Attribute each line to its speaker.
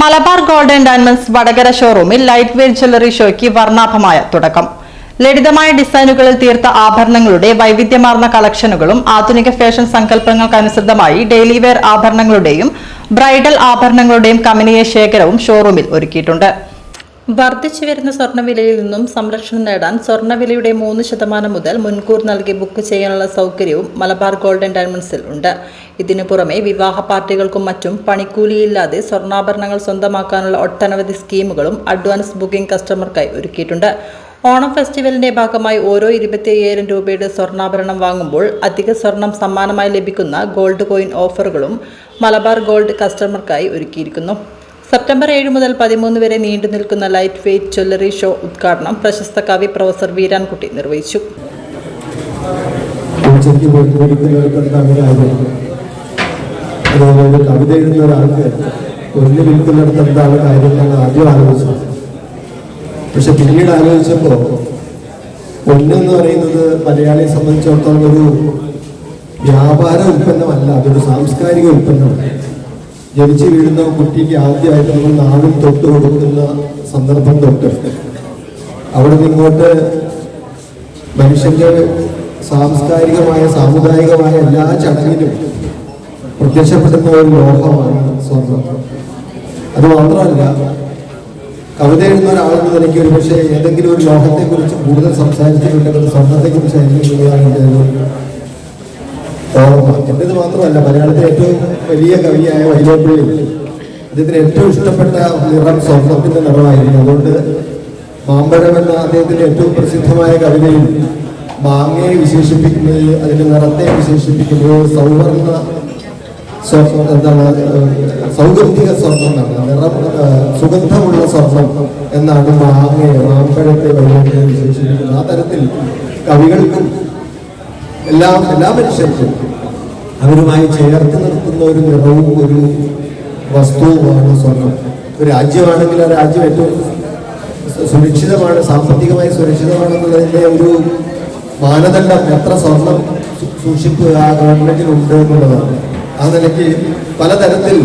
Speaker 1: Malabar gold and diamonds Vadakara ഷോറൂമിൽ light weight jewellery ഷോയ്ക്ക് വർണാഭമായ തുടക്കം. ലളിതമായ ഡിസൈനുകളിൽ തീർത്ത ആഭരണങ്ങളുടെ വൈവിധ്യമാർന്ന കളക്ഷനുകളും ആധുനിക ഫാഷൻ സങ്കല്പങ്ങൾക്കനുസൃതമായി ഡെയിലി വെയർ ആഭരണങ്ങളുടെയും ബ്രൈഡൽ ആഭരണങ്ങളുടെയും കമനീയ ശേഖരവും ഷോറൂമിൽ ഒരുക്കിയിട്ടുണ്ട്. വർദ്ധിച്ചു വരുന്ന സ്വർണവിലയിൽ നിന്നും സംരക്ഷണം നേടാൻ സ്വർണവിലയുടെ മൂന്ന് ശതമാനം മുതൽ മുൻകൂർ നൽകി ബുക്ക് ചെയ്യാനുള്ള സൗകര്യവും മലബാർ ഗോൾഡൻ ഡയമണ്ട്സിൽ ഉണ്ട്. ഇതിനു പുറമെ വിവാഹ പാർട്ടികൾക്കും മറ്റും പണിക്കൂലിയില്ലാതെ സ്വർണാഭരണങ്ങൾ സ്വന്തമാക്കാനുള്ള ഒട്ടനവധി സ്കീമുകളും അഡ്വാൻസ് ബുക്കിംഗ് കസ്റ്റമർക്കായി ഒരുക്കിയിട്ടുണ്ട്. ഓണം ഫെസ്റ്റിവലിന്റെ ഭാഗമായി ഓരോ ഇരുപത്തിയ്യായിരം രൂപയുടെ സ്വർണാഭരണം വാങ്ങുമ്പോൾ അധിക സ്വർണം സമ്മാനമായി ലഭിക്കുന്ന ഗോൾഡ് കോയിൻ ഓഫറുകളും മലബാർ ഗോൾഡ് കസ്റ്റമർക്കായി ഒരുക്കിയിരിക്കുന്നു. സെപ്റ്റംബർ ഏഴ് മുതൽ പതിമൂന്ന് വരെ നീണ്ടു നിൽക്കുന്ന ലൈറ്റ് വെയ്റ്റ് ജ്വല്ലറി ഷോ ഉദ്ഘാടനം പ്രശസ്ത കവി പ്രൊഫസർ വീരാൻകുട്ടി നിർവഹിച്ചു.
Speaker 2: കവിത എഴുതുന്ന ഒരാൾക്ക് പൊന്ന് വിൽക്കുന്നിടത്ത് കാര്യം എന്നാണ് ആദ്യം ആലോചിച്ചത് പക്ഷെ പിന്നീട് ആലോചിച്ചപ്പോൾ പൊന്നെന്ന് പറയുന്നത് മലയാളിയെ സംബന്ധിച്ചിടത്തോളം ഒരു വ്യാപാര ഉൽപ്പന്നമല്ല അതൊരു സാംസ്കാരിക ഉൽപ്പന്നമാണ്. ജനിച്ചു വീഴുന്ന കുട്ടിക്ക് ആദ്യമായിട്ട് നമ്മൾ നാടിൽ തൊട്ട് കൊടുക്കുന്ന സന്ദർഭം തൊട്ട് അവിടെ നിങ്ങോട്ട് മനുഷ്യന്റെ സാംസ്കാരികമായ സാമുദായികമായ എല്ലാ ചടങ്ങിലും പ്രത്യക്ഷപ്പെടുന്ന ഒരു ലോഹമാണ് സ്വർണം അത് മാത്രമല്ല കവിത എഴുതുന്ന ഒരാളെന്ന് നിലയ്ക്ക് ഒരു പക്ഷേ ഏതെങ്കിലും ഒരു ലോഹത്തെ കുറിച്ച് കൂടുതൽ സംസാരിച്ചിട്ടുണ്ടെങ്കിൽ സ്വർണത്തെ കുറിച്ച് എന്നുള്ളതാണ് എന്റെ ഓർമ്മ മാത്രമല്ല മലയാളത്തിലെ ഏറ്റവും വലിയ കവിയായ വൈലോപ്പിള്ളി. അദ്ദേഹത്തിന് ഏറ്റവും ഇഷ്ടപ്പെട്ട നിറം സ്വർണത്തിന്റെ നിറമായിരുന്നു. അതുകൊണ്ട് മാമ്പഴം എന്ന അദ്ദേഹത്തിന്റെ ഏറ്റവും പ്രസിദ്ധമായ കവിതയിൽ മാങ്ങയെ വിശേഷിപ്പിക്കുന്നത് അതിന്റെ നിറത്തെ വിശേഷിപ്പിക്കുന്നത് സൗവർണ സ്വർണം എന്താണ് സൗഗന്ധിക സ്വർണം എന്നാണ്. നിറം സുഗന്ധമുള്ള സ്വർണം എന്നാണ് മാങ്ങയെ മാമ്പഴത്തെ വൈലോപ്പിള്ളി വിശേഷിപ്പിക്കുന്നത്. ആ തരത്തിൽ കവികൾക്കും എല്ലാ എല്ലാ മനുഷ്യർക്കും അവരുമായി ചേർത്ത് നിർത്തുന്ന ഒരു നിറവും ഒരു വസ്തുവുമാണ് സ്വർണം. ഒരു രാജ്യമാണെങ്കിൽ ആ രാജ്യം ഏറ്റവും സുരക്ഷിതമാണ് സാമ്പത്തികമായി സുരക്ഷിതമാണെന്നുള്ളതിന്റെ ഒരു മാനദണ്ഡം എത്ര സ്വർണം സൂക്ഷിക്കുക ഗവൺമെന്റിനുണ്ട് എന്നുള്ളതാണ്. ആ നിലയ്ക്ക് പലതരത്തിൽ